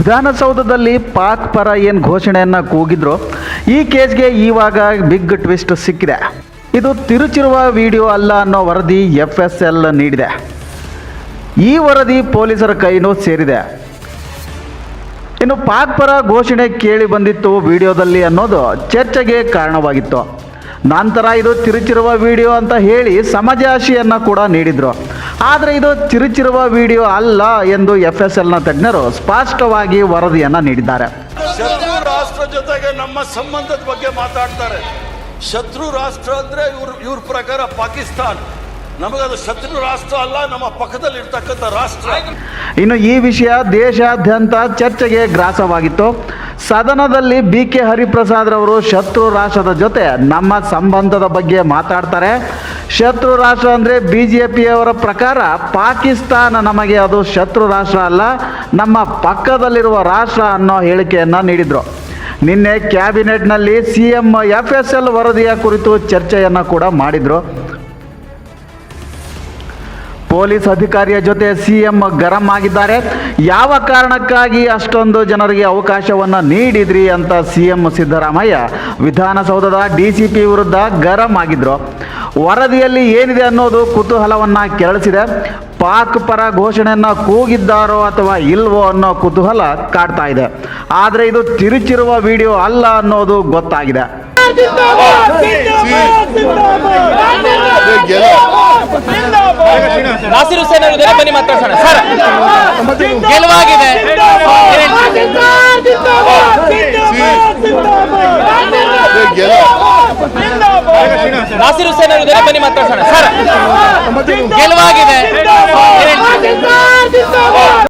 ವಿಧಾನಸೌಧದಲ್ಲಿ ಪಾಕ್ ಪರ ಏನು ಘೋಷಣೆಯನ್ನು ಕೂಗಿದ್ರು, ಈ ಕೇಸ್ಗೆ ಇವಾಗ ಬಿಗ್ ಟ್ವಿಸ್ಟ್ ಸಿಕ್ಕಿದೆ. ಇದು ತಿರುಚಿರುವ ವಿಡಿಯೋ ಅಲ್ಲ ಅನ್ನೋ ವರದಿ ಎಫ್ ಎಸ್ ಎಲ್ ನೀಡಿದೆ. ಈ ವರದಿ ಪೊಲೀಸರ ಕೈನೂ ಸೇರಿದೆ. ಇನ್ನು ಪಾಕ್ ಪರ ಘೋಷಣೆ ಕೇಳಿ ಬಂದಿತ್ತು ವಿಡಿಯೋದಲ್ಲಿ ಅನ್ನೋದು ಚರ್ಚೆಗೆ ಕಾರಣವಾಗಿತ್ತು. ನಂತರ ಇದು ತಿರುಚಿರುವ ವಿಡಿಯೋ ಅಂತ ಹೇಳಿ ಸಮಜಾಶಿಯನ್ನು ಕೂಡ ನೀಡಿದರು. ಆದರೆ ಇದು ತಿರುಚಿರುವ ವಿಡಿಯೋ ಅಲ್ಲ ಎಂದು ಎಫ್ ಎಸ್ ಎಲ್ನ ತಜ್ಞರು ಸ್ಪಷ್ಟವಾಗಿ ವರದಿಯನ್ನು ನೀಡಿದ್ದಾರೆ. ಶತ್ರು ರಾಷ್ಟ್ರ ಜೊತೆಗೆ ನಮ್ಮ ಸಂಬಂಧದ ಬಗ್ಗೆ ಮಾತಾಡ್ತಾರೆ. ಶತ್ರು ರಾಷ್ಟ್ರ ಅಂದ್ರೆ ಇವ್ರ ಇವ್ರ ಪ್ರಕಾರ ಪಾಕಿಸ್ತಾನ್. ನಮಗದು ಶತ್ರು ರಾಷ್ಟ್ರ ಅಲ್ಲ, ನಮ್ಮ ಪಕ್ಕದಲ್ಲಿ ಇರ್ತಕ್ಕಂಥ ರಾಷ್ಟ್ರ. ಇನ್ನು ಈ ವಿಷಯ ದೇಶಾದ್ಯಂತ ಚರ್ಚೆಗೆ ಗ್ರಾಸವಾಗಿತ್ತು. ಸದನದಲ್ಲಿ ಬಿ ಕೆ ಹರಿಪ್ರಸಾದ್ ರವರು ಶತ್ರು ರಾಷ್ಟ್ರದ ಜೊತೆ ನಮ್ಮ ಸಂಬಂಧದ ಬಗ್ಗೆ ಮಾತಾಡ್ತಾರೆ. ಶತ್ರು ರಾಷ್ಟ್ರ ಅಂದರೆ ಬಿ ಜೆ ಪಿಯವರ ಪ್ರಕಾರ ಪಾಕಿಸ್ತಾನ ನಮಗೆ ಅದು ಶತ್ರು ರಾಷ್ಟ್ರ ಅಲ್ಲ, ನಮ್ಮ ಪಕ್ಕದಲ್ಲಿರುವ ರಾಷ್ಟ್ರ ಅನ್ನೋ ಹೇಳಿಕೆಯನ್ನು ನೀಡಿದರು. ನಿನ್ನೆ ಕ್ಯಾಬಿನೆಟ್ನಲ್ಲಿ C M F S L ವರದಿಯ ಕುರಿತು ಚರ್ಚೆಯನ್ನು ಕೂಡ ಮಾಡಿದರು. ಪೊಲೀಸ್ ಅಧಿಕಾರಿಯ ಜೊತೆ ಸಿ ಎಂ ಗರಂ ಆಗಿದ್ದಾರೆ ಯಾವ ಕಾರಣಕ್ಕಾಗಿ ಅಷ್ಟೊಂದು ಜನರಿಗೆ ಅವಕಾಶವನ್ನು ನೀಡಿದ್ರಿ ಅಂತ ಸಿ ಎಂ ಸಿದ್ದರಾಮಯ್ಯ ವಿಧಾನಸೌಧದ ಡಿ ಸಿ ಪಿ ವಿರುದ್ಧ ಗರಂ ಆಗಿದ್ರು ವರದಿಯಲ್ಲಿ ಏನಿದೆ ಅನ್ನೋದು ಕುತೂಹಲವನ್ನು ಕೆರಳಿಸಿದೆ ಪಾಕ್ ಪರ ಘೋಷಣೆಯನ್ನು ಕೂಗಿದ್ದಾರೋ ಅಥವಾ ಇಲ್ವೋ ಅನ್ನೋ ಕುತೂಹಲ ಕಾಡ್ತಾ ಇದೆ ಆದರೆ ಇದು ತಿರುಚಿರುವ ವಿಡಿಯೋ ಅಲ್ಲ ಅನ್ನೋದು ಗೊತ್ತಾಗಿದೆ ನಾಸಿರ್ ಹುಸೇನ್ ಅವರು ಇದ್ದಾರೆ, ಬನ್ನಿ ಮಾತಾಡ್ಸೋಣ. ಸರ್ ಗೆಲುವಾಗಿದೆ. ನಾಸಿರ್ ಹುಸೇನ್ ಅವರು ಇದ್ದಾರೆ, ಬನ್ನಿ ಮಾತಾಡ್ಸೋಣ. ಸರ್ ಗೆಲುವಾಗಿದೆ.